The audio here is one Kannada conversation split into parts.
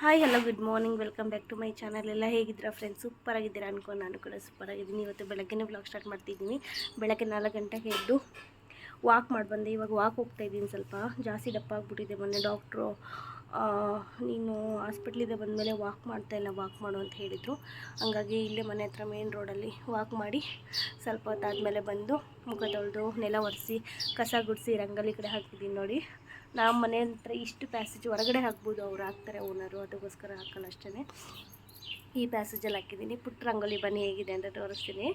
Hi hello good morning welcome back to my channel ಎಲ್ಲ ಹೇಗಿದ್ದೀರಾ ಫ್ರೆಂಡ್ಸ್ ಸೂಪರ್ ಆಗಿದ್ದೀರಾ ಅನ್ಕೊಂಡು ನಾನು ಕೂಡ ಸೂಪರ್ ಆಗಿದ್ದೀನಿ. ಇವತ್ತು ಬೆಳಗ್ಗೆ ಬ್ಲಾಗ್ ಸ್ಟಾರ್ಟ್ ಮಾಡ್ತಿದ್ದೀನಿ. ಬೆಳಗ್ಗೆ ನಾಲ್ಕು ಗಂಟೆಗೆ ಎದ್ದು ವಾಕ್ ಮಾಡಿ ಬಂದೆ ಇವಾಗ ವಾಕ್ ಹೋಗ್ತಾ ಇದ್ದೀನಿ ಸ್ವಲ್ಪ. ಜಾಸ್ತಿ ದಪ್ಪ ಆಗಿಬಿಟ್ಟಿದೆ. ಮೊನ್ನೆ ಡಾಕ್ಟ್ರು ನೀನು ಹಾಸ್ಪಿಟ್ಲಿಂದ ಬಂದಮೇಲೆ ವಾಕ್ ಮಾಡ್ತಾ ಇಲ್ಲ ವಾಕ್ ಮಾಡು ಅಂತ ಹೇಳಿದರು. ಹಂಗಾಗಿ ಇಲ್ಲೇ ಮನೆ ಹತ್ರ ಮೇನ್ ರೋಡಲ್ಲಿ ವಾಕ್ ಮಾಡಿ ಸ್ವಲ್ಪ ಹೊತ್ತಾದಮೇಲೆ ಬಂದು ಮುಖ ತೊಳೆದು ನೆಲ ಒರೆಸಿ, ಕಸ ಗುಡಿಸಿ, ರಂಗೋಲಿ ಕಡೆ ಹಾಕಿದ್ದೀನಿ ನೋಡಿ. ನಮ್ಮ ಮನೆ ಹತ್ರ ಇಷ್ಟು ಪ್ಯಾಸೇಜ್ ಹೊರಗಡೆ ಹಾಕ್ಬೋದು ಅವ್ರು ಹಾಕ್ತಾರೆ ಓನರು ಅದಕ್ಕೋಸ್ಕರ ಹಾಕಲ್ಲ ಅಷ್ಟೇ ಈ ಪ್ಯಾಸೇಜಲ್ಲಿ ಹಾಕಿದ್ದೀನಿ ಪುಟ್ಟ ರಂಗೋಲಿ ಬನ್ನಿ ಹೇಗಿದೆ ಅಂತ ತೋರಿಸ್ತೀನಿ.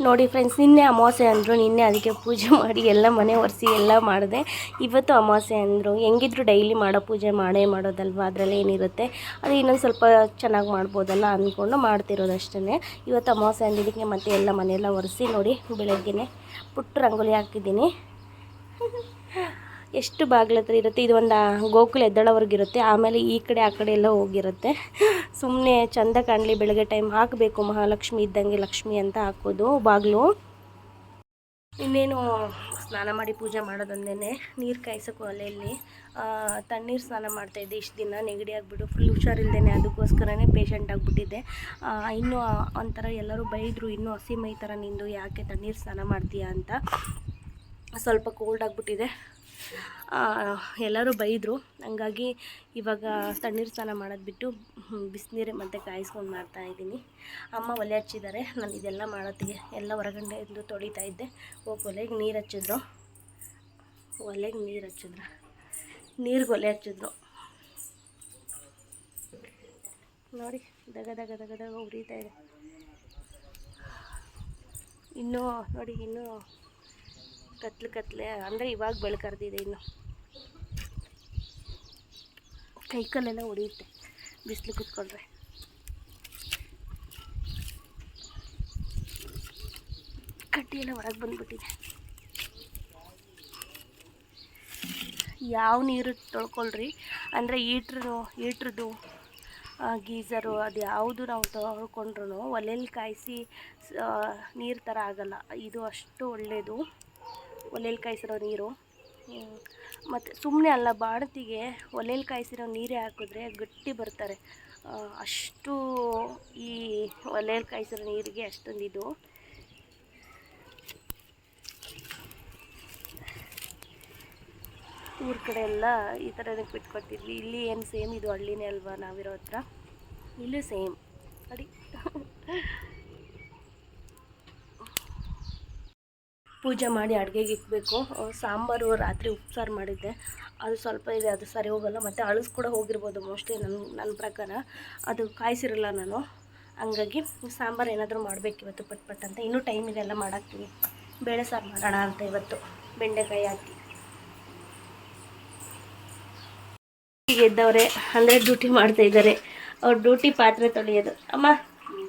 ನೋಡಿ ಫ್ರೆಂಡ್ಸ್ ನಿನ್ನೆ ಅಮಾವಾಸ್ಯೆ ಅಂದರು, ನಿನ್ನೆ ಅದಕ್ಕೆ ಪೂಜೆ ಮಾಡಿ, ಎಲ್ಲ ಮನೆ ಒರೆಸಿ, ಎಲ್ಲ ಮಾಡಿದೆ. ಇವತ್ತು ಅಮಾವಾಸ್ಯೆ ಅಂದರು. ಹೆಂಗಿದ್ರು ಡೈಲಿ ಮಾಡೋ ಪೂಜೆ, ಮಾಡೇ ಮಾಡೋದಲ್ವ? ಅದರಲ್ಲಿ ಏನಿರುತ್ತೆ? ಅದು ಇನ್ನೊಂದು ಸ್ವಲ್ಪ ಚೆನ್ನಾಗಿ ಮಾಡ್ಬೋದಲ್ಲ ಅಂದ್ಕೊಂಡು ಮಾಡ್ತಿರೋದಷ್ಟೇ ಇವತ್ತು ಅಮಾವಾಸ್ಯೆ ಅಂದಿದ್ದಕ್ಕೆ ಮತ್ತೆ ಎಲ್ಲ ಮನೆಯೆಲ್ಲ ಒರೆಸಿ ನೋಡಿ ಬೆಳಗ್ಗೆನೆ ಪುಟ್ಟ ರಂಗೋಲಿ ಹಾಕಿದ್ದೀನಿ ಎಷ್ಟು ಬಾಗಿಲ ಹತ್ರ ಇರುತ್ತೆ? ಇದು ಒಂದು ಗೋಕುಲ ಎದ್ದಳವರೆಗಿರುತ್ತೆ ಆಮೇಲೆ ಈ ಕಡೆ, ಆ ಕಡೆ ಎಲ್ಲ ಹೋಗಿರುತ್ತೆ. ಸುಮ್ಮನೆ ಚಂದ ಕಾಣಲಿ, ಬೆಳಗ್ಗೆ ಟೈಮ್ ಹಾಕಬೇಕು. ಮಹಾಲಕ್ಷ್ಮಿ ಇದ್ದಂಗೆ ಲಕ್ಷ್ಮಿ ಅಂತ ಹಾಕೋದು ಬಾಗಿಲು. ಇನ್ನೇನು, ಸ್ನಾನ ಮಾಡಿ ಪೂಜೆ ಮಾಡೋದೊಂದೇ ನೀರು ಕಾಯಿಸೋಕ್ಕೂ ಒಲೆಯಲ್ಲಿ ತಣ್ಣೀರು ಸ್ನಾನ ಮಾಡ್ತಾಯಿದ್ದೆ ಇಷ್ಟು ದಿನ. ನೆಗಡಿ ಆಗಿಬಿಟ್ಟು ಫುಲ್ ಹುಷಾರಿಲ್ದೇನೆ. ಅದಕ್ಕೋಸ್ಕರನೇ ಪೇಷಂಟ್ ಆಗಿಬಿಟ್ಟಿದ್ದೆ. ಇನ್ನೂ ಒಂಥರ ಎಲ್ಲರೂ ಬೈದರು. ಇನ್ನೂ ಹಸಿ ಮೈ ಥರ ನಿಂದು, ಯಾಕೆ ತಣ್ಣೀರು ಸ್ನಾನ ಮಾಡ್ತೀಯಾ ಅಂತ. ಸ್ವಲ್ಪ ಕೋಲ್ಡ್ ಆಗಿಬಿಟ್ಟಿದೆ. ಎಲ್ಲರೂ ಬೈದರು. ಹಂಗಾಗಿ ಇವಾಗ ತಣ್ಣೀರು ಸ್ನಾನ ಮಾಡೋದು ಬಿಟ್ಟು ಬಿಸಿನೀರೇ ಮತ್ತೆ ಕಾಯಿಸ್ಕೊಂಡು ಮಾಡ್ತಾ ಇದ್ದೀನಿ. ಅಮ್ಮ ಒಲೆ ಹಚ್ಚಿದ್ದಾರೆ. ನಾನು ಇದೆಲ್ಲ ಮಾಡೋತ್ತಿಗೆ ಎಲ್ಲ ಹೊರಗಡೆ ಎಂದು ತೊಳಿತಾ ಇದ್ದೆ. ಹೋಗಿ ಒಲೆಗೆ ನೀರು ಹಚ್ಚಿದ್ರು. ಒಲೆಗೆ ನೀರು ಹಚ್ಚಿದ್ರು. ನೀರಿಗೆ ಒಲೆ ಹಚ್ಚಿದ್ರು. ನೋಡಿ, ದಗ ದಗ ದಗ ದಗ ಉರಿತಾ ಇದೆ. ಇನ್ನೂ, ನೋಡಿ, ಇನ್ನೂ ಕತ್ಲು ಕತ್ಲೆ, ಅಂದರೆ ಇವಾಗ ಬೆಳಕರ್ದಿದೆ ಇನ್ನು. ಕೈಕಲ್ಲೆಲ್ಲ ಹೊಡೆಯುತ್ತೆ ಬಿಸಿಲು ಕುತ್ಕೊಂಡ್ರೆ. ಕಡ್ಡಿಯೆಲ್ಲ ಹೊರಗೆ ಬಂದ್ಬಿಟ್ಟಿದೆ. ಯಾವ ನೀರು ತೊಳ್ಕೊಳ್ರಿ, ಅಂದರೆ ಈಟ್ರು ಈಟ್ರದ್ದು ಗೀಝರು ಅದು ಯಾವುದು ನಾವು ತೊಳ್ಕೊಂಡ್ರು ಒಲೆಯಲ್ಲಿ ಕಾಯಿಸಿ ನೀರು ಥರ ಆಗಲ್ಲ. ಇದು ಅಷ್ಟು ಒಳ್ಳೆಯದು ಒಲೆಯಲ್ಲಿ ಕಾಯಿಸಿರೋ ನೀರು. ಮತ್ತು ಸುಮ್ಮನೆ ಅಲ್ಲ, ಬಾಣತಿಗೆ ಒಲೆಯಲ್ಲಿ ಕಾಯಿಸಿರೋ ನೀರೇ ಹಾಕಿದ್ರೆ ಗಟ್ಟಿ ಬರ್ತಾರೆ. ಅಷ್ಟು ಈ ಒಲೆಯಲ್ಲಿ ಕಾಯಿಸಿರೋ ನೀರಿಗೆ ಅಷ್ಟೊಂದು ಇದು. ಊರ ಕಡೆ ಎಲ್ಲ ಈ ಥರನೇ ಬಿಟ್ಕೊಡ್ತಿದ್ವಿ. ಇಲ್ಲಿ ಏನು ಸೇಮ್ ಇದು ಹಳ್ಳಿನೇ ಅಲ್ವಾ ನಾವಿರೋ ಹತ್ರ? ಇಲ್ಲೂ ಸೇಮ್. ನೋಡಿ ಪೂಜೆ ಮಾಡಿ ಅಡುಗೆಗೆ ಇಕ್ಕಬೇಕು ಸಾಂಬಾರು ರಾತ್ರಿ ಉಪ್ಸಾರು ಮಾಡಿದ್ದೆ. ಅದು ಸ್ವಲ್ಪ ಇದೆ ಅದು ಸರಿ ಹೋಗಲ್ಲ. ಮತ್ತು ಅಳಸ್ ಕೂಡ ಹೋಗಿರ್ಬೋದು ಮೋಸ್ಟ್ಲಿ ನನ್ನ ನನ್ನ ಪ್ರಕಾರ. ಅದು ಕಾಯಿಸಿರಲ್ಲ ನಾನು. ಹಂಗಾಗಿ ಸಾಂಬಾರು ಏನಾದರೂ ಮಾಡಬೇಕು ಇವತ್ತು ಪಟ್ ಪಟ್ ಅಂತ. ಇನ್ನೂ ಟೈಮ್ ಇದೆ ಎಲ್ಲ ಮಾಡಾಕ್ತೀನಿ ಬೇಳೆ ಸಾರು ಮಾಡೋಣ ಅಂತ ಇವತ್ತು. ಬೆಂಡೆಕಾಯಿ ಹಾಕಿ. ಈಗ ಎದ್ದವ್ರೆ ಅಂದರೆ ಡ್ಯೂಟಿ ಮಾಡ್ತಾ ಇದ್ದಾರೆ. ಅವ್ರ ಡ್ಯೂಟಿ ಪಾತ್ರೆ ತೊಳೆಯೋದು. ಅಮ್ಮ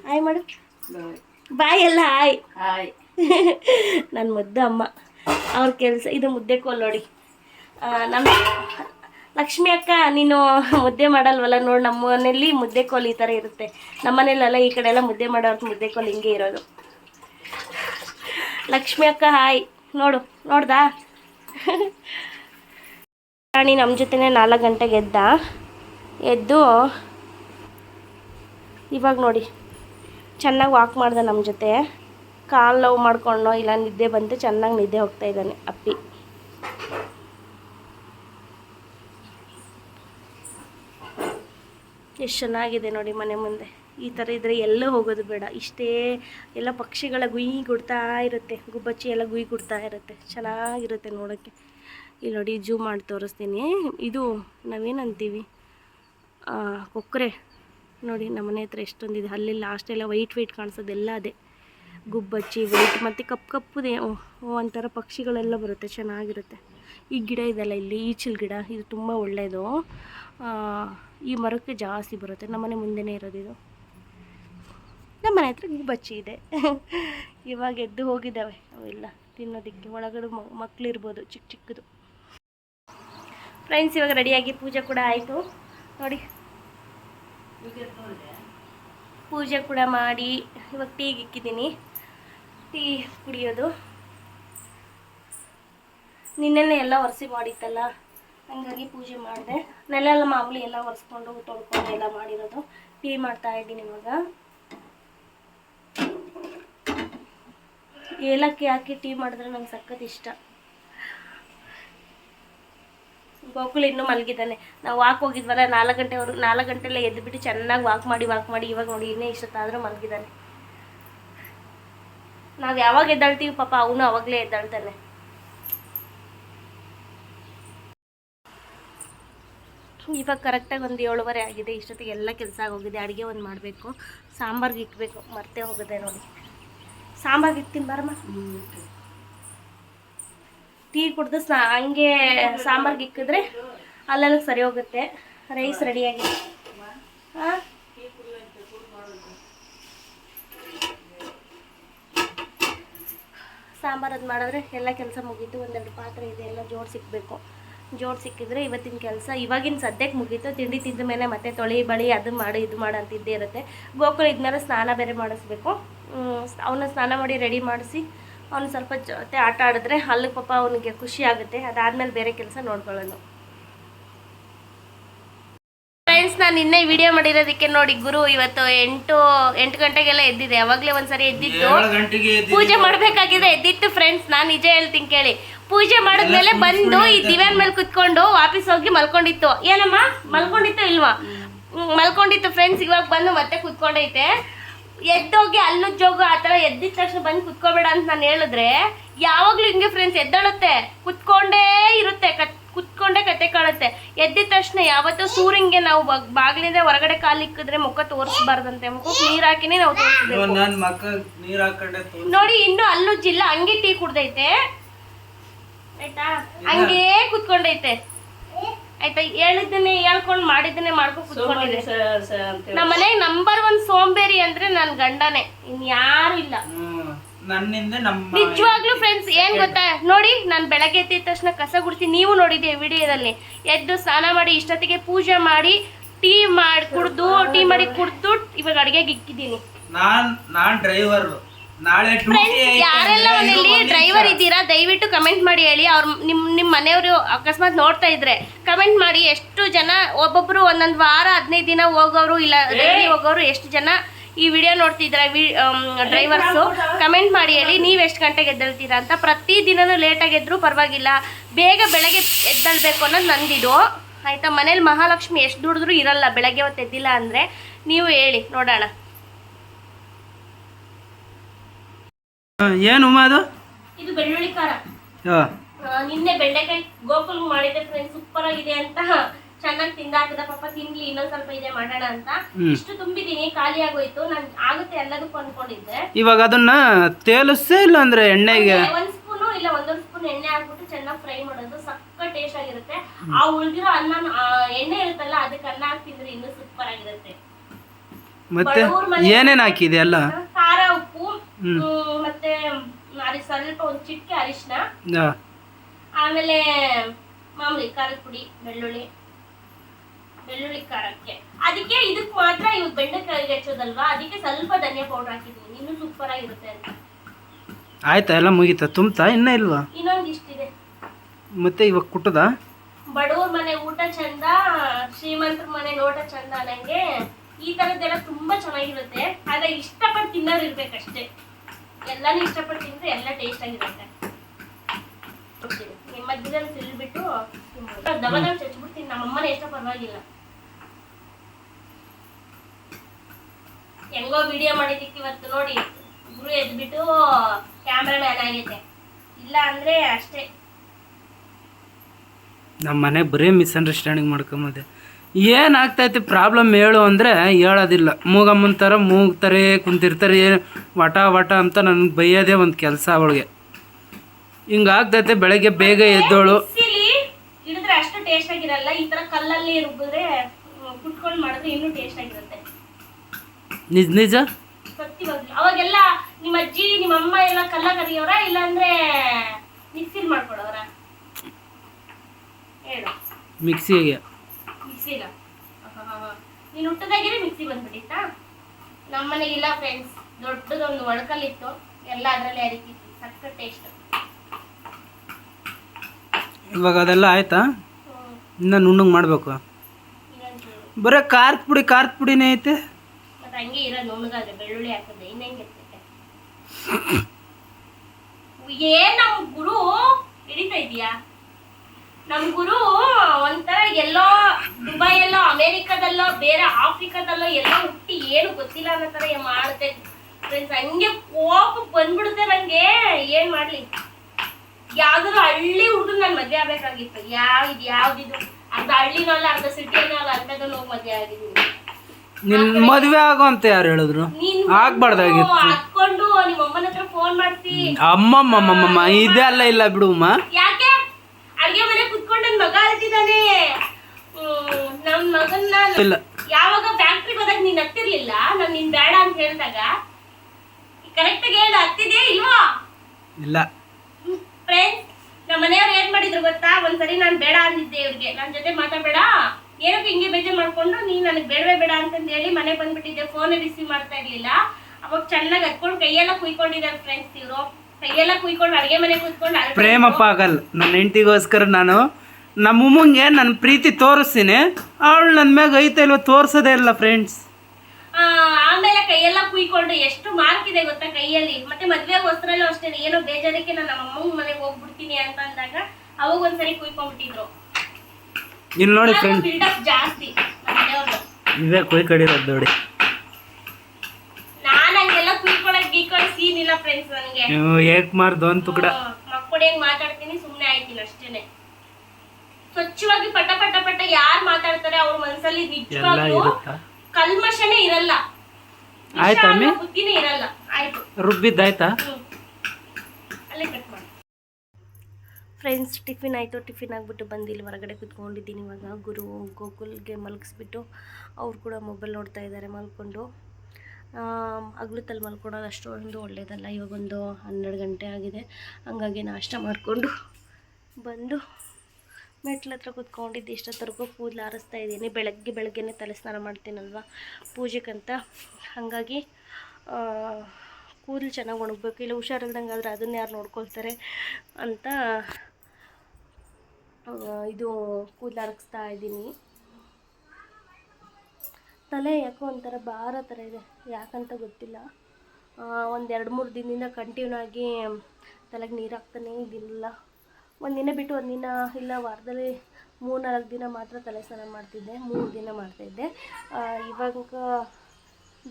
ಹಾಯ್ ಮಾಡು. ಬಾಯ್ ಎಲ್ಲ ಹಾಯ್. ಹಾಯ್ ನನ್ನ ಮುದ್ದೆ ಅಮ್ಮ. ಅವ್ರ ಕೆಲಸ, ಇದು ಮುದ್ದೆ ಕೋಲ್ ನೋಡಿ. ನಮ್ಮ ಲಕ್ಷ್ಮಿ ಅಕ್ಕ, ನೀನು ಮುದ್ದೆ ಮಾಡಲ್ವಲ್ಲ ನೋಡಿ ನಮ್ಮ ಮನೇಲಿ ಮುದ್ದೆ ಕೋಲ್ ಈ ಥರ ಇರುತ್ತೆ. ನಮ್ಮ ಮನೇಲೆಲ್ಲ ಈ ಕಡೆ ಎಲ್ಲ ಮುದ್ದೆ ಮಾಡೋರ್ಗೆ ಮುದ್ದೆ ಕೋಲ್ ಹಿಂಗೆ ಇರೋದು. ಲಕ್ಷ್ಮಿ ಅಕ್ಕ, ಹಾಯ್. ನೋಡು, ನೋಡ್ದಾ? ರಾಣಿ ನಮ್ಮ ಜೊತೆನೇ ನಾಲ್ಕು ಗಂಟೆಗೆ ಎದ್ದ. ಎದ್ದು ಇವಾಗ ನೋಡಿ, ಚೆನ್ನಾಗಿ ವಾಕ್ ಮಾಡ್ದೆ ನಮ್ಮ ಜೊತೆ. ಕಾಲು ನೋವು ಮಾಡ್ಕೊಂಡೋ ಇಲ್ಲ ನಿದ್ದೆ ಬಂತು ಚೆನ್ನಾಗಿ ನಿದ್ದೆ ಹೋಗ್ತಾ ಇದ್ದಾನೆ ಅಪ್ಪಿ. ಎಷ್ಟು ಚೆನ್ನಾಗಿದೆ ನೋಡಿ ಮನೆ ಮುಂದೆ. ಈ ಥರ ಇದ್ದರೆ ಎಲ್ಲೂ ಹೋಗೋದು ಬೇಡ. ಇಷ್ಟೇ ಎಲ್ಲ ಪಕ್ಷಿಗಳ ಗುಯಿ ಗುಡ್ತಾ ಇರುತ್ತೆ. ಗುಬ್ಬಚ್ಚಿ ಎಲ್ಲ ಗುಯಿ ಗುಡ್ತಾ ಇರುತ್ತೆ. ಚೆನ್ನಾಗಿರುತ್ತೆ ನೋಡೋಕ್ಕೆ. ಇಲ್ಲಿ ನೋಡಿ ಜೂ ಮಾಡಿ ತೋರಿಸ್ತೀನಿ. ಇದು ನಾವೇನಂತೀವಿ ಕೊಕ್ಕರೆ ನೋಡಿ, ನಮ್ಮ ಮನೆ ಹತ್ರ ಎಷ್ಟೊಂದಿದೆ. ಅಲ್ಲಿ ಲಾಸ್ಟೆಲ್ಲ ವೈಟ್ ವೈಟ್ ಕಾಣಿಸೋದೆಲ್ಲ ಅದೇ. ಗುಬ್ಬಚ್ಚಿ, ವೈಟ್ ಮತ್ತು ಕಪ್ಪು ಕಪ್ಪುದೇ, ಓ ಒಂಥರ ಪಕ್ಷಿಗಳೆಲ್ಲ ಬರುತ್ತೆ, ಚೆನ್ನಾಗಿರುತ್ತೆ. ಈ ಗಿಡ ಇದೆಲ್ಲ ಇಲ್ಲಿ, ಈಚಿಲ್ ಗಿಡ, ಇದು ತುಂಬ ಒಳ್ಳೆಯದು ಈ ಮರಕ್ಕೆ ಜಾಸ್ತಿ ಬರುತ್ತೆ ನಮ್ಮನೆ ಮುಂದೆನೇ ಇರೋದು ಇದು. ನಮ್ಮನೆ ಹತ್ರ ಗುಬ್ಬಚ್ಚಿ ಇದೆ. ಇವಾಗ ಎದ್ದು ಹೋಗಿದ್ದಾವೆ. ಅವೆಲ್ಲ ತಿನ್ನೋದಕ್ಕೆ. ಒಳಗಡೆ ಮಕ್ಕಳಿರ್ಬೋದು ಚಿಕ್ಕ ಚಿಕ್ಕದು. ಫ್ರೆಂಡ್ಸ್ ಇವಾಗ ರೆಡಿಯಾಗಿ ಪೂಜೆ ಕೂಡ ಆಯಿತು. ನೋಡಿ. ಪೂಜೆ ಕೂಡ ಮಾಡಿ, ಇವಾಗ ಟೀಗೆ ಇಕ್ಕಿದ್ದೀನಿ. ಟೀ ಕುಡಿಯೋದು. ನಿನ್ನೆನೆ ಎಲ್ಲ ಒರೆಸಿ ಮಾಡಿತ್ತಲ್ಲ, ಹಂಗಾಗಿ ಪೂಜೆ ಮಾಡಿದೆ. ನೆಲೆಲ್ಲ ಮಾಮೂಲಿ ಎಲ್ಲ ಒರೆಸ್ಕೊಂಡು ತೊಳ್ಕೊಂಡು ಎಲ್ಲ ಮಾಡಿರೋದು. ಟೀ ಮಾಡ್ತಾ ಇದ್ದೀನಿ ಇವಾಗ. ಏಲಕ್ಕಿ ಹಾಕಿ ಟೀ ಮಾಡಿದ್ರೆ ನಂಗೆ ಸಖತ್ ಇಷ್ಟ. ಗೋಕುಲ್ ಇನ್ನೂ ಮಲಗಿದ್ದಾನೆ. ನಾವು ವಾಕ್ ಹೋಗಿದ್ವಲ್ಲ, ನಾಲ್ಕು ಗಂಟೆವರೆಗೂ ನಾಲ್ಕು ಗಂಟೆಲ್ಲ ಎದ್ದುಬಿಟ್ಟು ಚೆನ್ನಾಗಿ ವಾಕ್ ಮಾಡಿ ವಾಕ್ ಮಾಡಿ, ಇವಾಗ ನೋಡಿ ಇನ್ನೇ ಇಷ್ಟೊತ್ತಾದರೂ ಮಲಗಿದ್ದಾನೆ. ನಾವು ಯಾವಾಗ ಎದ್ದಾಳ್ತೀವಿ ಪಾಪ, ಅವನು ಅವಾಗಲೇ ಎದ್ದಾಳ್ತಾನೆ. ಇವಾಗ ಕರೆಕ್ಟಾಗಿ ಒಂದು ಏಳುವರೆ ಆಗಿದೆ, ಇಷ್ಟೊತ್ತಿಗೆ ಎಲ್ಲ ಕೆಲಸ ಆಗೋಗಿದೆ, ಅಡುಗೆ ಒಂದು ಮಾಡಬೇಕು, ಸಾಂಬಾರ್ಗೆ ಇಕ್ಬೇಕು ಮರ್ತೆ ಹೋಗಿದೆ ನೋಡಿ. ಸಾಂಬಾರ್ಗೆ ಇಕ್ತೀನಿ ಬಾರಮ್ಮ. ಟೀ ಕುಡ್ದು ಸ್ನಾ, ಹಂಗೆ ಸಾಂಬಾರ್ಗೆ ಇಕ್ಕಿದ್ರೆ ಅಲ್ಲೆಲ್ಲ ಸರಿ ಹೋಗುತ್ತೆ. ರೈಸ್ ರೆಡಿಯಾಗಿದೆ ಹಾಂ ಸಾಂಬಾರು ಅದು ಮಾಡಿದ್ರೆ ಎಲ್ಲ ಕೆಲಸ ಮುಗೀತು, ಒಂದೆರಡು ಪಾತ್ರೆ ಇದೆ ಎಲ್ಲ ಜೋಡ್ ಸಿಕ್ಕಬೇಕು ಜೋಡ್ ಸಿಕ್ಕಿದ್ರೆ ಇವತ್ತಿನ ಕೆಲಸ ಇವಾಗಿನ ಸದ್ಯಕ್ಕೆ ಮುಗೀತು. ತಿಂಡಿ ತಿಂದ ಮೇಲೆ ಮತ್ತೆ ತೊಳಿ, ಬಳಿ ಅದು ಮಾಡು, ಇದು ಮಾಡು ಅಂತ ಇದ್ದೇ ಇರುತ್ತೆ. ಗೋಕುಳ ಇದ್ಮೇಲೆ ಸ್ನಾನ ಬೇರೆ ಮಾಡಿಸ್ಬೇಕು. ಅವನ್ನ ಸ್ನಾನ ಮಾಡಿ ರೆಡಿ ಮಾಡಿಸಿ ಅವ್ನು ಸ್ವಲ್ಪ ಜೊತೆ ಆಟ ಆಡಿದ್ರೆ ಅಲ್ಲಿಗೆ ಪಾಪ ಅವನಿಗೆ ಖುಷಿ ಆಗುತ್ತೆ. ಅದಾದ್ಮೇಲೆ ಬೇರೆ ಕೆಲಸ ನೋಡ್ಕೊಳ್ಳೋದು ಫ್ರೆಂಡ್ಸ್ ನಾನು ನಿನ್ನೆ ವಿಡಿಯೋ ಮಾಡಿರೋದಕ್ಕೆ ನೋಡಿ ಗುರು ಇವತ್ತು ಎಂಟು ಎಂಟು ಗಂಟೆಗೆಲ್ಲ ಎದ್ದಿದೆ. ಯಾವಾಗಲೇ ಒಂದ್ಸರಿ ಎದ್ದಿತ್ತು. ಪೂಜೆ ಮಾಡ್ಬೇಕಾಗಿದೆ. ಎದ್ದಿತ್ತು ಫ್ರೆಂಡ್ಸ್ ನಾನು ನಿಜ ಹೇಳ್ತೀನಿ ಕೇಳಿ. ಪೂಜೆ ಮಾಡಿದ್ಮೇಲೆ ಬಂದು ಈ ದಿವ್ಯಾನ್ ಮೇಲೆ ಕುತ್ಕೊಂಡು ವಾಪಸ್ ಹೋಗಿ ಮಲ್ಕೊಂಡಿತ್ತು. ಏನಮ್ಮ? ಮಲ್ಕೊಂಡಿತ್ತು ಇಲ್ವಾ? ಮಲ್ಕೊಂಡಿತ್ತು ಫ್ರೆಂಡ್ಸ್ ಇವಾಗ ಬಂದು ಮತ್ತೆ ಕುತ್ಕೊಂಡೈತೆ. ಎದ್ದೋಗಿ ಅಲ್ಲೂ ಜೋಗು ಆ ತರ ಎದ್ದಿದ ತಕ್ಷಣ ಬಂದು ಕುತ್ಕೋಬೇಡ ಅಂತ ನಾನು ಹೇಳಿದ್ರೆ ಯಾವಾಗ್ಲೂ ಹಿಂಗೆ ಫ್ರೆಂಡ್ಸ್ ಎದ್ದಾಳುತ್ತೆ. ಕುತ್ಕೊಂಡೇ ಇರುತ್ತೆ. ಕತ್ ಕುತ್ಕೊಂಡೇ ಕತೆ ಕಾಣುತ್ತೆ. ಎದ್ದಿದ ತಕ್ಷಣ ಯಾವತ್ತೂ ಸೂರ್ಯಂಗೆ ನಾವು ಬಗ್- ಬಾಗಿಲಿಂದ ಹೊರಗಡೆ ಕಾಲು ಇಕ್ಕಿದ್ರೆ ಮುಖ ತೋರಿಸಬಾರ್ದಂತೆ. ಮುಖಕ್ಕೆ ನೀರ್ ಹಾಕಿನೇ ನಾವು ತೋರಿಸ್ಬೇಕು. ನನ್ ಮಕ್ಕ ನೀರ್ ಹಾಕೊಂಡೆ ನೋಡಿ ಇನ್ನು ಅಲ್ಲೂ ಜಿಲ್ಲ ಹಂಗೆ ಟೀ ಕುಡ್ದೈತೆ. ಆಯ್ತಾ? ಹಂಗೇ ಕುತ್ಕೊಂಡೈತೆ. ಆಯ್ತಾ? ಹೇಳಿದ್ದನ್ನೇ ಹೇಳ್ಕೊಂಡು ಮಾಡಿದ್ದನ್ನೇ ಮಾಡ್ಕೊಂಡು ಕುತ್ಕೊಂಡಿದೆ. ನಮ್ಮ ಮನೆಗೆ ನಂಬರ್ ಒನ್ ಸೋಂಬೇರಿ ಅಂದ್ರೆ ನನ್ ಗಂಡನೇ. ಇನ್ ಯಾರು ಇಲ್ಲ. ನನ್ನಿಂದ ನಮ್ಮ ನಿಜವಾಗ್ಲೂ ಫ್ರೆಂಡ್ಸ್ ಏನ್ ಗೊತ್ತಾ? ನೋಡಿ ನಾನು ಬೆಳಗ್ಗೆ ಎದ್ದಿದ ತಕ್ಷಣ ಕಸ ಗುಡಿಸಿ ನೀವು ನೋಡಿದ್ದೆ ವಿಡಿಯೋದಲ್ಲಿ? ಎದ್ದು ಸ್ನಾನ ಮಾಡಿ ಇಷ್ಟೊತ್ತಿಗೆ ಪೂಜೆ ಮಾಡಿ ಟೀ ಮಾಡಿ ಕುಡ್ದು ಟೀ ಮಾಡಿ ಕುಡ್ದು ಇವಾಗ ಅಡಿಗೆಗೆ ಇಕ್ಕಿದ್ದೀನಿ. ನಾನ್ ನಾನ್ ಡ್ರೈವರ್ ನಾಳೆ ಡ್ಯೂಟಿ ಫ್ರೆಂಡ್ಸ್ ಯಾರೆಲ್ಲ ಮನೆಯಲ್ಲಿ ಡ್ರೈವರ್ ಇದ್ದೀರಾ ದಯವಿಟ್ಟು ಕಮೆಂಟ್ ಮಾಡಿ ಹೇಳಿ. ಅವ್ರು ನಿಮ್ ನಿಮ್ಮ ಮನೆಯವರು ಅಕಸ್ಮಾತ್ ನೋಡ್ತಾ ಇದ್ರೆ ಕಮೆಂಟ್ ಮಾಡಿ ಎಷ್ಟು ಜನ ಒಬ್ಬೊಬ್ರು ಒಂದೊಂದು ವಾರ ಹದಿನೈದು ದಿನ ಹೋಗೋರು ಇಲ್ಲ ಡೈಲಿ ಹೋಗೋರು ಎಷ್ಟು ಜನ ಈ ವಿಡಿಯೋ ನೋಡ್ತಿದ್ರೆ ಡ್ರೈವರ್ಸು ಕಮೆಂಟ್ ಮಾಡಿ ಹೇಳಿ ನೀವು ಎಷ್ಟು ಗಂಟೆಗೆ ಎದ್ದೇಳ್ತೀರಾ ಅಂತ. ಪ್ರತಿ ದಿನನೂ ಲೇಟಾಗಿ ಎದ್ರು ಪರವಾಗಿಲ್ಲ. ಬೇಗ ಬೆಳಗ್ಗೆ ಎದ್ದೇಳ್ಬೇಕು ಅನ್ನೋದು ನಂದಿದು. ಆಯ್ತಾ? ಮನೇಲಿ ಮಹಾಲಕ್ಷ್ಮಿ ಎಷ್ಟು ದುಡಿದ್ರು ಇರಲ್ಲ. ಬೆಳಗ್ಗೆ ಹೊತ್ತು ಎದ್ದಿಲ್ಲ ಅಂದ್ರೆ ನೀವು ಹೇಳಿ ನೋಡೋಣ. ಏನು ಅದು? ಇದು ಬೆಳ್ಳುಳ್ಳಿ ಖಾರ. ಹಾ. ನಿನ್ನೆ ಬೆಂಡೆಕಾಯಿ ಗೋಕುಲ್ ಮಾಡಿದ್ರೆ ಫ್ರೆಂಡ್ಸ್ ಸೂಪರ್ ಆಗಿದೆ ಅಂತ. ಚೆನ್ನಾಗಿ ತಿಂದಾಕದ ಪಾಪ ತಿನ್ಲಿ ಇನ್ನೊಂದ್ ಸ್ವಲ್ಪ ಇದೆ ಮಾಡೋಣ ಅಂತ. ಇಷ್ಟು ತುಂಬಿದೀನಿ ಖಾಲಿ ಆಗೋಯ್ತು. ನಾನ್ ಆಗುತ್ತೆ ಎಲ್ಲದಕ್ಕೂ ಅನ್ಕೊಂಡಿದ್ದೆ. ಇವಾಗ ಅದನ್ನ ತೇಲಿಸೇ ಇಲ್ಲ ಅಂದ್ರೆ ಎಣ್ಣೆಗೆ? ಒಂದ್ ಸ್ಪೂನು ಇಲ್ಲ ಒಂದೊಂದ್ ಸ್ಪೂನ್ ಎಣ್ಣೆ ಹಾಕ್ಬಿಟ್ಟು ಚೆನ್ನಾಗಿ ಫ್ರೈ ಮಾಡೋದು ಸಕ್ಕ ಟೇಸ್ಟ್ ಆಗಿರುತ್ತೆ. ಆ ಉಳಿದಿರೋ ಅನ್ನ ಎಣ್ಣೆ ಇರುತ್ತಲ್ಲ ಅದಕ್ಕೆ ಅನ್ನ ಹಾಕ್ತಿದ್ರೆ ಇನ್ನೂ ಸೂಪರ್ ಆಗಿರುತ್ತೆ. ಮತ್ತೆ ಏನೇನ್ ಹಾಕಿದೆ ಎಲ್ಲ? ಖಾರ ಉಪ್ಪು ಮತ್ತೆ ಅರಿ ಸ್ವಲ್ಪ ಒಂದ್ ಚಿಟ್ಕೆ ಅರಿಶಿನ. ಆಮೇಲೆ ಮಾಮೂಲಿ ಖಾರದ ಪುಡಿ ಬೆಳ್ಳುಳ್ಳಿ. ಬೆಳ್ಳುಳ್ಳಿ ಖಾರಕ್ಕೆ. ಅದಕ್ಕೆ ಇದಕ್ಕೆ ಮಾತ್ರ ಇವ್ ಬೆಂಡೆಕಾಯಿಗೆ ಹೆಚ್ಚೋದಲ್ವಾ? ಅದಕ್ಕೆ ಸ್ವಲ್ಪ ಧನಿಯಾ ಪೌಡರ್ ಹಾಕಿದೀನಿ ಇನ್ನೂ ಸೂಪರ್ ಆಗಿರುತ್ತೆ ಅಂತ. ಆಯ್ತಾ? ಎಲ್ಲ ಮುಗೀತಾ? ತುಂಬ್ತಾ? ಇನ್ನ ಇಲ್ವಾ? ಇನ್ನೊಂದು ಇಷ್ಟಿದೆ ಮತ್ತೆ ಇವಾಗ ಕುಟ್ಟದ? ಬಡವ್ರ ಮನೆ ಊಟ ಚಂದ ಶ್ರೀಮಂತರ ಮನೆ ನೋಟ ಚಂದ ನಂಗೆ ಈ ತರದ್ದೆಲ್ಲ ತುಂಬಾ ಚೆನ್ನಾಗಿರುತ್ತೆ. ಆದ್ರೆ ಇಷ್ಟಪಟ್ಟು ತಿನ್ನೋರು ಇರ್ಬೇಕಷ್ಟೇ. ಎಲ್ಲಾನು ಇಷ್ಟಪಟ್ಟು ತಿಂದ್ರೆ ಎಲ್ಲ ಟೇಸ್ಟ್ ಆಗಿರುತ್ತೆ. ಮಧ್ಯದಲ್ಲಿ ತಿಳಿಬಿಟ್ಟು ದವ ದವ ಚಚ್ಬಿಡ್ತೀನಿ ನಮ್ಮಮ್ಮನ ಇಷ್ಟ ಪರವಾಗಿಲ್ಲ. ಹೆಂಗೋ ವಿಡಿಯೋ ಮಾಡಿದ್ದಕ್ಕೆ ಇವತ್ತು ನೋಡಿ ಗುರು ಎದ್ಬಿಟ್ಟು ಕ್ಯಾಮ್ರಾ ಮ್ಯಾನ್ ಆಗೈತೆ ಇಲ್ಲ ಅಂದ್ರೆ ಅಷ್ಟೇ. ನಮ್ಮ ಮನೆ ಬರೀ ಮಿಸ್ಅಂಡರ್ಸ್ಟ್ಯಾಂಡಿಂಗ್ ಮಾಡ್ಕೊಂಬದೆ. ಏನು ಆಗ್ತೈತಿ ಪ್ರಾಬ್ಲಮ್ ಹೇಳು ಅಂದರೆ ಹೇಳೋದಿಲ್ಲ. ಮೂಗಮ್ಮನ ಥರ ಮೂಗ್ತಾರೆ ಕುಂತಿರ್ತಾರೆ ಏನು ವಟ ವಟ ಅಂತ ನನಗೆ ಬೈಯೋದೇ ಒಂದು ಕೆಲಸ ಅವಳಿಗೆ. ಹಿಂಗಾಗ್ತೈತೆ ಬೆಳಗ್ಗೆ ಬೇಗ ಎದ್ದೋಳು. ಹಿಡಿದ್ರೆ ಅಷ್ಟು ಟೇಸ್ಟ್ ಆಗಿರಲ್ಲ. ಈ ಥರ ಕಲ್ಲಲ್ಲಿ ರುಬ್ಬಿದ್ರೆ ಕುಟ್ಕೊಂಡು ಮಾಡಿದ್ರೆ ಇನ್ನೂ ಟೇಸ್ಟ್ ಆಗಿರುತ್ತೆ. ನಿಜ ನಿಜ? ಅವಾಗೆಲ್ಲ ನಿಮ್ಮ ಅಜ್ಜಿ ನಿಮ್ಮ ಅಮ್ಮ ಎಲ್ಲ ಕಲ್ಲ ಕರಿಯೋರ ಇಲ್ಲಾಂದ್ರೆ ಮಿಕ್ಸಿಲ್ ಮಾಡ್ಕೊಡೋರ? ಹೇಳು. ಮಿಕ್ಸಿಗೆ ಮಿಕ್ಸಿಲ ನೀನು ಹುಟ್ಟದಾಗಿರಿ ಮಿಕ್ಸಿ ಬಂದ್ಬಿಟ್ಟಿತ್ತಾ? ನಮ್ಮನೆಗಿಲ್ಲ ಫ್ರೆಂಡ್ಸ್ ದೊಡ್ಡದೊಂದು ಒಳಕಲ್ಲಿತ್ತು. ಎಲ್ಲ ಅದರಲ್ಲೇ ಅರಿತಿತ್ತು ಸಕ್ಕ ಟೇಸ್ಟ್ ಇವಾಗ ಅದೆಲ್ಲ ಆಯ್ತಾ? ಇನ್ನ ಇನ್ನು ನುಣ್ಣಗೆ ಮಾಡಬೇಕು. ಬರೀ ಖಾರದ ಪುಡಿ ಖಾರದ ಪುಡಿನೇ ಐತೆ. ಮತ್ತೆ ಹಂಗೆ ಇರೋದು ನುಣ್ಣಗಾದ್ರೆ ಬೆಳ್ಳುಳ್ಳಿ ಹಾಕಿದ್ರೆ ಇನ್ನ ಹೆಂಗೆ ಇರ್ತೈತೆ ಏನ್ ನಮ್ ಗುರು ಹಿಡಿತಾ ಇದೀಯಾ ನಮ್ ಗುರು ಒಂಥರ ಎಲ್ಲೋ ದುಬೈಯಲ್ಲೋ, ಅಮೇರಿಕಾದಲ್ಲೋ, ಬೇರೆ ಆಫ್ರಿಕಾದಲ್ಲೋ ಎಲ್ಲ ಹುಟ್ಟಿ ಏನು ಗೊತ್ತಿಲ್ಲ ಅನ್ನೋ ತರ ಮಾಡುತ್ತೆ ಫ್ರೆಂಡ್ಸ್ ಹಂಗೆ ಕೋಪ ಬಂದ್ಬಿಡುತ್ತೆ ನಂಗೆ. ಏನ್ ಮಾಡ್ಲಿ? ಯಾವ್ದಾದ್ರು ಹಳ್ಳಿ ಹುಡುಗ ನಾನು ಮದ್ವೆ ಆಗ್ಬೇಕಾಗಿತ್ತು. ಯಾವ ಇದು ಯಾವ್ದಿದು? ಅರ್ಧ ಹಳ್ಳಿನೋ ಅಲ್ಲ, ಅರ್ಧ ಸಿಟಿನೋ ಅಲ್ಲ ಅರ್ಧದಲ್ಲಿ ಹೋಗಿ ಮದ್ವೆ ಆಗಿದ್ದೀನಿ ನಿನ್ನ ಮದುವೆ ಆಗೋ ಅಂತ ಯಾರು ಹೇಳಿದ್ರು? ನೀನ್ ಆಗ್ಬಾರ್ದಾಗಿತ್ತು. ಅಮ್ಮಮ್ಮ ನಿಮ್ಮ ಅಮ್ಮನ ಹತ್ರ ಫೋನ್ ಮಾಡ್ತಿ. ಅಮ್ಮಮ್ಮಮ್ಮಮ್ಮ ಇದೇ ಅಲ್ಲ ಇಲ್ಲ ಬಿಡುಮ್ಮ ಯಾಕೆ? ಅಡ್ಗೆ ಮನೆ ಕುತ್ಕೊಂಡು ನನ್ ಮಗ ಅಳ್ತಿದ್ದಾನೆ. ಹ್ಮ್, ನನ್ ಮಗನ್ನ ಇಲ್ಲ. ಯಾವಾಗ ಫ್ಯಾಕ್ಟ್ರಿಗೆ ಹೋದಾಗ ನೀನ್ ಹತ್ತಿರ್ಲಿಲ್ಲ? ನಾನ್ ನಿನ್ ಬೇಡ ಅಂತ ಹೇಳಿದಾಗ? ಕರೆಕ್ಟ್ ಆಗಿ ಹೇಳು ಹತ್ತಿದೆಯಾ ಇಲ್ವಾ? ಇಲ್ಲ. ಫ್ರೆಂಡ್ಸ್ ನಮ್ಮ ಮನೆಯವ್ರು ಏನ್ ಮಾಡಿದ್ರು ಗೊತ್ತಾ? ಒಂದ್ಸರಿ ನಾನ್ ಬೇಡ ಅಂದಿದ್ದೆ ಇವ್ರಿಗೆ. ನನ್ ಜೊತೆ ಮಾತಾಡ್ಬೇಡ. ಏನಕ್ಕೆ ಹಿಂಗೆ ಬೇಜಾರು ಮಾಡ್ಕೊಂಡು ನೀ ನನಗೆ ಬೇಡವೇ ಬೇಡ ಅಂತಂದು ಹೇಳಿ ಮನೆ ಬಂದ್ಬಿಟ್ಟಿದ್ದೆ ಫೋನ್ ರಿಸೀವ್ ಮಾಡ್ತಾ ಇರಲಿಲ್ಲ. ಅವಾಗ ಚೆನ್ನಾಗಿ ಹತ್ಕೊಂಡು ಕೈಯೆಲ್ಲ ಕುಯ್ಕೊಂಡಿದ್ದಾರೆ ಫ್ರೆಂಡ್ಸ್ ಇವರು. ಕೈಯೆಲ್ಲ ಕುಯ್ಕೊಂಡು ಅಡುಗೆ ಮನೆ ಕುತ್ಕೊಂಡು ಪ್ರೇಮಪ್ಪ ಆಗಲ್ಲ ನನ್ನ ಹೆಂಡತಿಗೋಸ್ಕರ ನಾನು ನಮ್ಮ ಉಮ್ಮಂಗೆ ನನ್ನ ಪ್ರೀತಿ ತೋರಿಸ್ತೀನಿ. ಅವಳು ನನ್ನ ಮ್ಯಾಗ ಐತೆ ಇಲ್ವ ತೋರಿಸೋದೇ ಇಲ್ಲ ಫ್ರೆಂಡ್ಸ್ ಆಮೇಲೆ ಕೈಯೆಲ್ಲ ಕುಯ್ಕೊಂಡು ಎಷ್ಟು ಮಾರ್ಕ್ ಇದೆ ಗೊತ್ತಾ ಕೈಯಲ್ಲಿ? ಮತ್ತೆ ಮದ್ವೆ ಹೊಸರಲ್ಲೂ ಅಷ್ಟೇ ಏನೋ ಬೇಜಾರಕ್ಕೆ ನಾನು ನಮ್ಮ ಅಮ್ಮನ ಮನೆಗೆ ಹೋಗ್ಬಿಡ್ತೀನಿ ಅಂತ ಅಂದಾಗ ಅವಾಗ ಒಂದ್ಸರಿ ಕುಯ್ಕೊಂಡ್ಬಿಟ್ಟಿದ್ರು. ಇಲ್ಲಿ ನೋಡಿ ಫ್ರೆಂಡ್ ಜಾಸ್ತಿ. ಇವೇ ಕೊಯ್ ಕಡಿರೋದು ನೋಡಿ. ನಾನ್ ಹಂಗೆಲ್ಲ ಕುಯ್ಕೊಳಕ್ ಗೀಕೊಳಕ್ ಸೀನ್ ಇಲ್ಲ ಫ್ರೆಂಡ್ಸ್ ನನಗೆ. ನೀವು ಏಕ್ ಮಾರ್ದು ಒಂದು ತುಕಡ. ಮಕ್ಕಳು ಹೆಂಗ್ ಮಾತಾಡ್ತೀನಿ ಸುಮ್ನೆ ಆಯ್ತೀನಿ ಅಷ್ಟೇನೆ. ಸ್ವಚ್ಛವಾಗಿ ಪಟ ಪಟ ಪಟ ಯಾರ್ ಮಾತಾಡ್ತಾರೆ ಅವ್ರ ಮನಸ್ಸಲ್ಲಿ ನಿಜವಾಗ್ಲೂ ಕಲ್ಮಶನೇ ಇರಲ್ಲ. ಆಯ್ತಾ ಬುದ್ಧಿನೇ ಇರಲ್ಲ. ಆಯ್ತು. ರುಬ್ಬಿದ್ದಾಯ್ತಾ. ಅಲ್ಲೇ ಕಟ್ ಫ್ರೆಂಡ್ಸ್, ಟಿಫಿನ್ ಆಯಿತು, ಟಿಫಿನ್ ಆಗಿಬಿಟ್ಟು ಬಂದು ಇಲ್ಲಿ ಹೊರಗಡೆ ಕುತ್ಕೊಂಡಿದ್ದೀನಿ ಇವಾಗ. ಗುರು ಗೋಕುಲ್ಗೆ ಮಲಗಿಸ್ಬಿಟ್ಟು ಅವ್ರು ಕೂಡ ಮೊಬೈಲ್ ನೋಡ್ತಾ ಇದ್ದಾರೆ ಮಲ್ಕೊಂಡು. ಹಗ್ಲುತ್ತಲ್ಲಿ ಮಲ್ಕೊಳೋದು ಅಷ್ಟೊಂದು ಒಳ್ಳೆಯದಲ್ಲ ಇವಾಗೊಂದು ಹನ್ನೆರಡು ಗಂಟೆ ಆಗಿದೆ. ಹಂಗಾಗಿ ನಾಷ್ಟ ಮಾಡಿಕೊಂಡು ಬಂದು ಮೆಟ್ಲ ಹತ್ರ ಕುತ್ಕೊಂಡಿದ್ದು. ಇಷ್ಟೊತ್ತರೆಗೂ ಕೂದಲು ಆರಿಸ್ತಾ ಇದ್ದೀನಿ. ಬೆಳಗ್ಗೆ ಬೆಳಗ್ಗೆನೇ ತಲೆ ಸ್ನಾನ ಮಾಡ್ತೀನಲ್ವ ಪೂಜೆಗಂತ ಹಾಗಾಗಿ ಕೂದಲು ಚೆನ್ನಾಗಿ ಒಣಗಬೇಕು. ಇಲ್ಲ ಹುಷಾರಿಲ್ದಂಗೆ ಆದರೆ ಅದನ್ನ ಯಾರು ನೋಡ್ಕೊಳ್ತಾರೆ ಅಂತ ಇದು ಕೂದಲು ಅರಗಿಸ್ತಾ ಇದ್ದೀನಿ. ತಲೆ ಯಾಕೋ ಒಂಥರ ಭಾರ ಥರ ಇದೆ, ಯಾಕಂತ ಗೊತ್ತಿಲ್ಲ. ಒಂದು ಎರಡು ಮೂರು ದಿನದಿಂದ ಕಂಟಿನ್ಯೂ ಆಗಿ ತಲೆಗೆ ನೀರು ಹಾಕ್ತಾನೇ ಇದ್ದಿಲ್ಲ ದಿನ ಬಿಟ್ಟು ಒಂದು ದಿನ ಇಲ್ಲ, ವಾರದಲ್ಲಿ ಮೂರು ನಾಲ್ಕು ದಿನ ಮಾತ್ರ ತಲೆ ಸ್ನಾನ ಮಾಡ್ತಿದ್ದೆ, ಮೂರು ದಿನ ಮಾಡ್ತಾಯಿದ್ದೆ ಇವಾಗ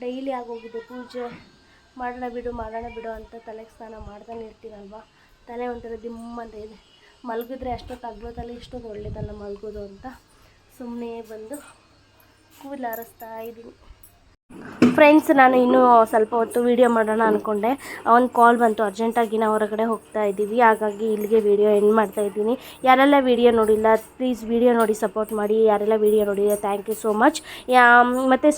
ಡೈಲಿ ಆಗೋಗಿದೆ, ಪೂಜೆ ಮಾಡೋಣ ಬಿಡು ಮಾಡೋಣ ಬಿಡು ಅಂತ ತಲೆಗೆ ಸ್ನಾನ ಮಾಡ್ತಾನೆ ಇರ್ತೀನಲ್ವ? ತಲೆ ಒಂಥರ ದಿಮ್ಮಂತ ಇದೆ. ಮಲಗಿದ್ರೆ ಅಷ್ಟೊತ್ತು ಆಗ್ಬೋದಲ್ಲ ಇಷ್ಟೊಂದು ಒಳ್ಳೇದಲ್ಲ ಮಲಗೋದು ಅಂತ ಸುಮ್ಮನೆ ಬಂದು ಕೂದಲು ಆರಿಸ್ತಾ ಇದ್ದೀನಿ. ಫ್ರೆಂಡ್ಸ್ ನಾನು ಇನ್ನೂ ಸ್ವಲ್ಪ ಹೊತ್ತು ವೀಡಿಯೋ ಮಾಡೋಣ ಅಂದ್ಕೊಂಡೆ ಒಂದು ಕಾಲ್ ಬಂತು ಅರ್ಜೆಂಟಾಗಿ ನಾವು ಹೊರಗಡೆ ಹೋಗ್ತಾ ಇದ್ದೀವಿ. ಹಾಗಾಗಿ ಇಲ್ಲಿಗೆ ವೀಡಿಯೋ ಎಂಡ್ ಮಾಡ್ತಾ ಇದ್ದೀನಿ. ಯಾರೆಲ್ಲ ವೀಡಿಯೋ ನೋಡಿಲ್ಲ ಪ್ಲೀಸ್ ವೀಡಿಯೋ ನೋಡಿ ಸಪೋರ್ಟ್ ಮಾಡಿ. ಯಾರೆಲ್ಲ ವೀಡಿಯೋ ನೋಡಿಲ್ಲ ಥ್ಯಾಂಕ್ ಯು ಸೋ ಮಚ್ ಮತ್ತು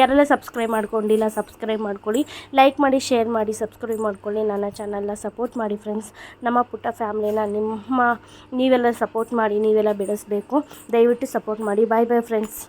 ಯಾರೆಲ್ಲ ಸಬ್ಸ್ಕ್ರೈಬ್ ಮಾಡ್ಕೊಂಡಿಲ್ಲ ಸಬ್ಸ್ಕ್ರೈಬ್ ಮಾಡ್ಕೊಳ್ಳಿ. ಲೈಕ್ ಮಾಡಿ ಶೇರ್ ಮಾಡಿ ಸಬ್ಸ್ಕ್ರೈಬ್ ಮಾಡ್ಕೊಳ್ಳಿ. ನನ್ನ ಚಾನಲ್ನ ಸಪೋರ್ಟ್ ಮಾಡಿ ಫ್ರೆಂಡ್ಸ್ ನಮ್ಮ ಪುಟ್ಟ ಫ್ಯಾಮ್ಲಿನ ನಿಮ್ಮ, ನೀವೆಲ್ಲ ಸಪೋರ್ಟ್ ಮಾಡಿ, ನೀವೆಲ್ಲ ಬೆಳೆಸಬೇಕು. ದಯವಿಟ್ಟು ಸಪೋರ್ಟ್ ಮಾಡಿ. ಬಾಯ್ ಬಾಯ್ ಫ್ರೆಂಡ್ಸ್